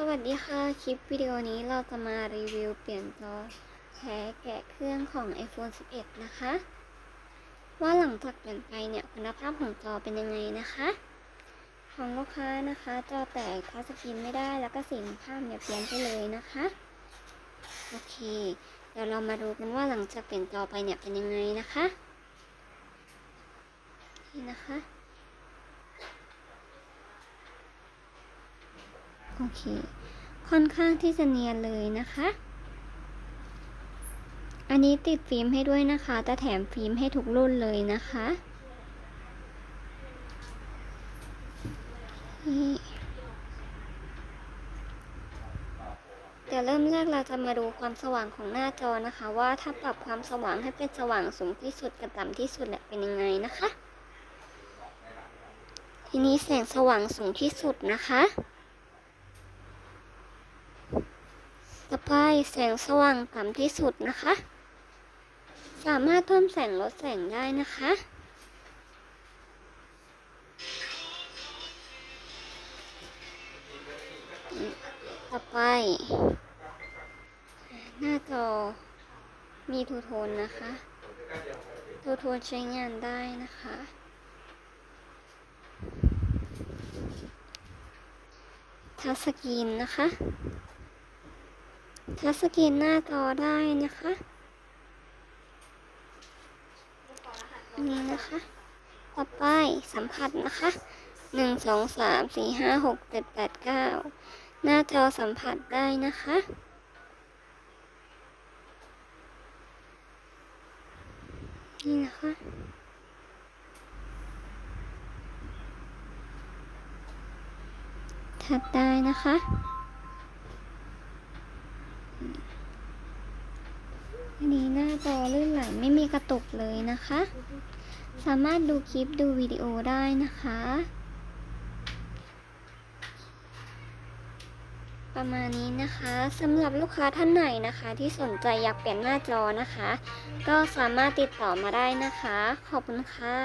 สวัสดีค่ะ คลิปวิดีโอนี้เราจะมารีวิวเปลี่ยนจอแท้แกะเครื่องของ iPhone 11 นะคะ ว่าหลังจากเปลี่ยนไปเนี่ยคุณภาพของจอเป็นยังไงนะคะ ของลูกค้านะคะจอแตกทัชสกรีนไม่ได้แล้วก็สีภาพเนี่ยเพี้ยนไปเลยนะคะ โอเค เดี๋ยวเรามาดูกันว่าหลังจากเปลี่ยนจอไปเนี่ยเป็นยังไงนะคะ นี่นะคะ โอเค ค่อนข้างที่จะเนียนเลยนะคะ อันนี้ติดฟิล์มให้ด้วยนะคะแต่แถมฟิล์มให้ทุกรุ่นเลยนะคะเดี๋ยวเริ่มแรกเราจะมาดูความสว่างของหน้าจอนะคะ ว่าถ้าปรับความสว่างให้เป็นสว่างสูงที่สุดกับต่ำที่สุดเนี่ยเป็นยังไงนะคะ ทีนี้แสงสว่างสูงที่สุดนะคะ ต่อไปแสงสว่างต่ำที่สุดนะคะ สามารถเพิ่มแสงลดแสงได้นะคะ ต่อไป หน้าจอมีทูโทนนะคะทูโทนใช้งานได้นะคะทัชสกรีนนะคะ ทัชสกรีนหน้าจอได้นะคะนนี้นะคะ ต่อไปสัมผัสนะคะหนึ่งสองสามสี่ห้าหกเจ็ดแปดเก้าหน้าจอสัมผัสได้นะคะนี่นะคะทัดได้นะคะ อันนี้หน้าจอลื่นไหลไม่มีกระตุกเลยนะคะ สามารถดูคลิปดูวิดีโอได้นะคะ ประมาณนี้นะคะสำหรับลูกค้าท่านไหนนะคะ ที่สนใจอยากเปลี่ยนหน้าจอนะคะ ก็สามารถติดต่อมาได้นะคะ ขอบคุณค่ะ